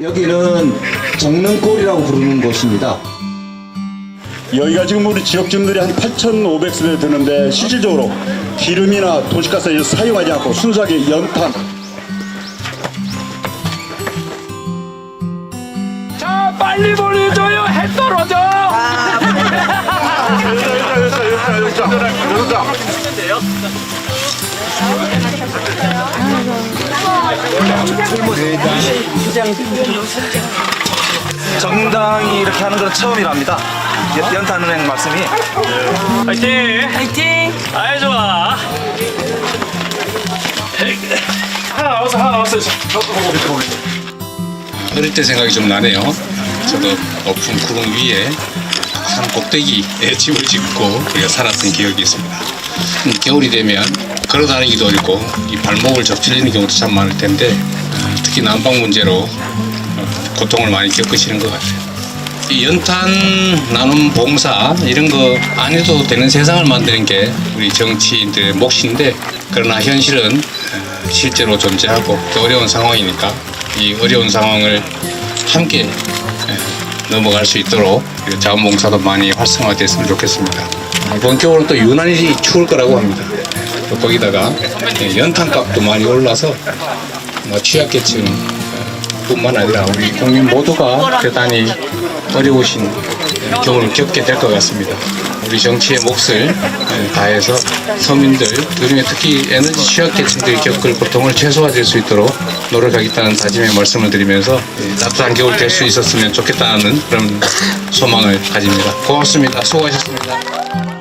여기는 정릉골이라고 부르는 곳입니다. 여기가 지금 우리 지역 주민들이 한 8,500세대 되는데 실질적으로 기름이나 도시가스를 사용하지 않고 순수하게 연탄. 자 빨리 보내줘요. 해 떨어져 정당이 이렇게 하는 건 처음이랍니다. 연- 연탄은행 말씀이. 화이팅 화이팅 아이 좋아 하나 남았어 하나 남았어 어릴 때 생각이 좀 나네요. 저도 높은 구름 위에 산 꼭대기에 집을 짓고 우리가 살았던 기억이 있습니다. 음, 겨울이 되면 걸어 다니기도 어렵고 이 발목을 접질리는 경우도 참 많을 텐데 어, 특히 난방 문제로 어, 고통을 많이 겪으시는 것 같아요. 이 연탄 나눔 봉사 이런 거 안 해도 되는 세상을 만드는 게 우리 정치인들의 몫인데 그러나 현실은 어, 실제로 존재하고 또 어려운 상황이니까 이 어려운 상황을 함께 에, 넘어갈 수 있도록 이 자원봉사도 많이 활성화됐으면 좋겠습니다. 겨울은 또 유난히 추울 거라고 합니다. 또 거기다가 예, 연탄값도 많이 올라서 뭐 취약계층 어, 뿐만 아니라 우리 국민 모두가 대단히 어려우신 경우를 겪게 될 것 같습니다. 우리 정치의 몫을 예, 다해서 서민들, 그중에 특히 에너지 취약계층들이 겪을 고통을 최소화될 수 있도록 노력하겠다는 다짐의 말씀을 드리면서 예, 따뜻한 겨울 될 수 있었으면 좋겠다는 그런 소망을 가집니다. 고맙습니다. 수고하셨습니다.